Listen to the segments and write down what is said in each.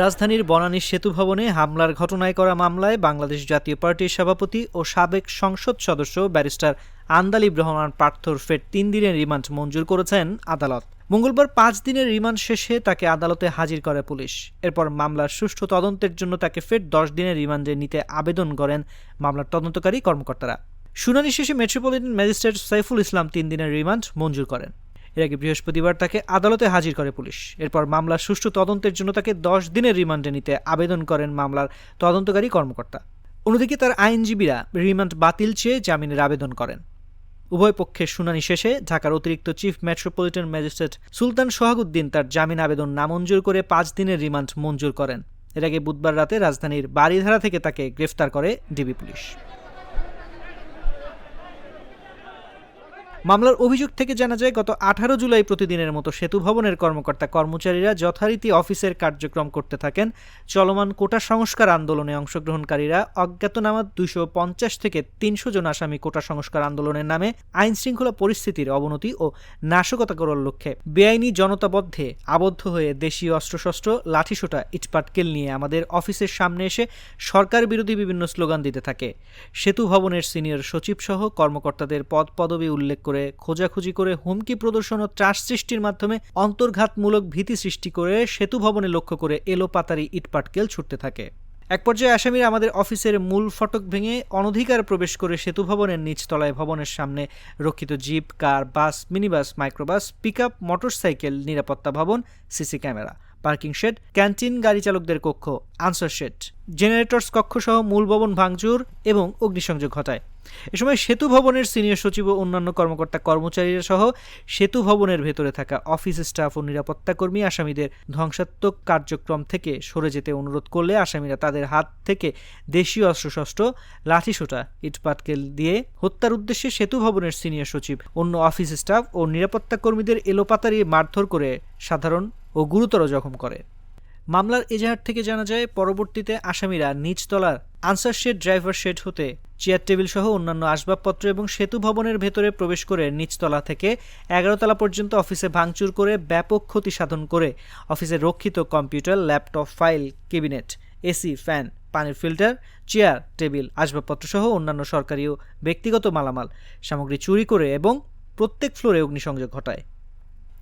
রাজধানীর বনানী সেতু ভবনে হামলার ঘটনায় করা মামলায় বাংলাদেশ জাতীয় পার্টির সভাপতি ও সাবেক সংসদ সদস্য ব্যারিস্টার আন্দালিব রহমান পার্থর ফের তিন দিনের রিমান্ড মঞ্জুর করেছেন আদালত। মঙ্গলবার পাঁচ দিনের রিমান্ড শেষে তাকে আদালতে হাজির করে পুলিশ। এরপর মামলার সুষ্ঠু তদন্তের জন্য তাকে ফের দশ দিনের রিমান্ডে নিতে আবেদন করেন মামলার তদন্তকারী কর্মকর্তারা। শুনানি শেষে মেট্রোপলিটন ম্যাজিস্ট্রেট সাইফুল ইসলাম তিন দিনের রিমান্ড মঞ্জুর করেন। এর আগে বৃহস্পতিবার তাকে আদালতে হাজির করে পুলিশ। এরপর মামলার সুষ্ঠু তদন্তের জন্য তাকে দশ দিনের রিমান্ডে নিতে আবেদন করেন মামলার তদন্তকারী কর্মকর্তা। অন্যদিকে তার আইনজীবীরা রিমান্ড বাতিল চেয়ে জামিনের আবেদন করেন। উভয় পক্ষের শুনানি শেষে ঢাকার অতিরিক্ত chief metropolitan magistrate Sultan Sohaguddin তার জামিন আবেদন নামঞ্জুর করে পাঁচ দিনের রিমান্ড মঞ্জুর করেন। এর আগে বুধবার রাতে রাজধানীর বাড়িধারা থেকে তাকে গ্রেফতার করে ডিবি পুলিশ। মামলার অভিযোগ থেকে জানা যায়, গত আঠারো জুলাই প্রতিদিনের মতো সেতু ভবনের কর্মকর্তা কর্মচারীরা যথারীতি অফিসের কার্যক্রম করতে থাকেন। চলমান কোটা সংস্কার আন্দোলনে অংশগ্রহণকারীরা অজ্ঞাতনামা দুইশো পঞ্চাশ থেকে তিনশো জন আসামি কোটা সংস্কার আন্দোলনের নামে আইন শৃঙ্খলা পরিস্থিতির অবনতি ও নাশকতা করার লক্ষ্যে বেআইনি জনতাবদ্ধে আবদ্ধ হয়ে দেশীয় অস্ত্রশস্ত্র, লাঠিসোঁটা ইটপাটকেল নিয়ে আমাদের অফিসের সামনে এসে সরকার বিরোধী বিভিন্ন স্লোগান দিতে থাকে। সেতু ভবনের সিনিয়র সচিব সহ কর্মকর্তাদের পদ পদবি উল্লেখ করে খোঁজাখুঁজি করে হুমকি প্রদর্শন ও ত্রাস সৃষ্টির মাধ্যমে অন্তর্ঘাতমূলক ভীতি সৃষ্টি করে সেতু ভবনে লক্ষ্য করে এলোপাতারি ইটপাটকেল ছুটতে থাকে। এক পর্যায়ে আসামিরা আমাদের অফিসের মূল ফটক ভেঙে অনধিকার প্রবেশ করে সেতু ভবনের নিচতলায় ভবনের সামনে রক্ষিত jeep, car, bus, minibus, microbus, pickup, motorcycle, নিরাপত্তা ভবন, CC camera. Parking shed, canteen গাড়ি চালকদের কক্ষ, আনসার শেড, জেনারেটর্স কক্ষ সহ মূল ভবন ভাঙচুর এবং অগ্নিসংযোগ ঘটায়। এ সময় সেতু ভবনের সিনিয়র সচিব ও অন্যান্য কর্মকর্তা কর্মচারীরা সহ সেতু ভবনের ভেতরে থাকা অফিস স্টাফ ও নিরাপত্তা কর্মী আসামিদের ধ্বংসাত্মক কার্যক্রম থেকে সরে যেতে অনুরোধ করলে আসামিরা তাদের হাত থেকে দেশীয় অস্ত্রশস্ত্র, লাঠিসোটা, ইটপাটকেল দিয়ে হত্যার উদ্দেশ্যে সেতু ভবনের সিনিয়র সচিব, অন্য অফিস স্টাফ ও নিরাপত্তা কর্মীদের এলোপাতারি মারধর করে সাধারণ ও গুরুতর জখম করে। মামলার এজাহার থেকে জানা যায়, পরবর্তীতে আসামিরা নিচতলার আনসার শেড ড্রাইভার শেড হতে চেয়ার টেবিল সহ অন্যান্য আসবাবপত্র এবং সেতু ভবনের ভেতরে প্রবেশ করে নিচতলা থেকে এগারোতলা পর্যন্ত অফিসে ভাঙচুর করে ব্যাপক ক্ষতি সাধন করে অফিসে রক্ষিত computer, laptop, file cabinet AC, fan, পানির ফিল্টার, চেয়ার, টেবিল, আসবাবপত্র সহ অন্যান্য সরকারি ও ব্যক্তিগত মালামাল সামগ্রী চুরি করে এবং প্রত্যেক ফ্লোরে অগ্নিসংযোগ ঘটায়।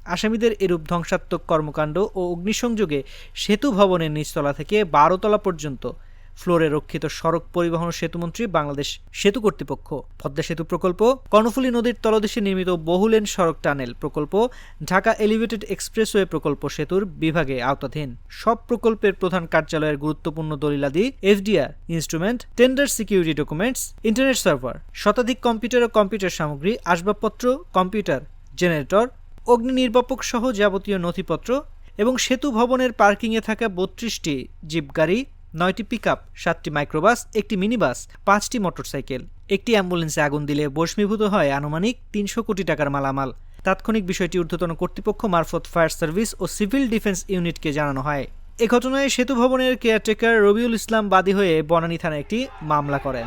আসামিদের এরূপ ধ্বংসাত্মক কর্মকাণ্ড ও অগ্নিসংযোগে সেতু ভবনের নিচতলা থেকে বারোতলা পর্যন্ত। ফ্লোরে রক্ষিত সড়ক পরিবহন সেতুমন্ত্রী বাংলাদেশ সেতু কর্তৃপক্ষ। পদ্মা সেতু প্রকল্প, কর্ণফুলী নদীর তলদেশে নির্মিত বহুলেন সড়ক টানেল প্রকল্প, ঢাকা এলিভেটেড এক্সপ্রেসওয়ে প্রকল্প সেতুর বিভাগে আওতাধীন। সব প্রকল্পের প্রধান কার্যালয়ের গুরুত্বপূর্ণ দলিলাদি FDR, instrument, tender security documents, internet server, শতাধিক কম্পিউটার ও কম্পিউটার সামগ্রী, আসবাবপত্র, কম্পিউটার, জেনারেটর অগ্নি নির্বাপক সহ যাবতীয় নথিপত্র এবং সেতু ভবনের পার্কিংয়ে থাকা বত্রিশটি জিপ গাড়ি নয়টি পিক আপ সাতটি মাইক্রোবাস, একটি মিনিবাস, পাঁচটি মোটরসাইকেল, একটি অ্যাম্বুলেন্সে আগুন দিলে বশমীভূত হয় আনুমানিক তিনশো কোটি টাকার মালামাল। তাৎক্ষণিক বিষয়টি ঊর্ধ্বতন কর্তৃপক্ষ মারফত ফায়ার সার্ভিস ও সিভিল ডিফেন্স ইউনিটকে জানানো হয়। এ ঘটনায় সেতু ভবনের কেয়ারটেকার রবিউল ইসলাম বাদী হয়ে বনানী থানায় একটি মামলা করেন।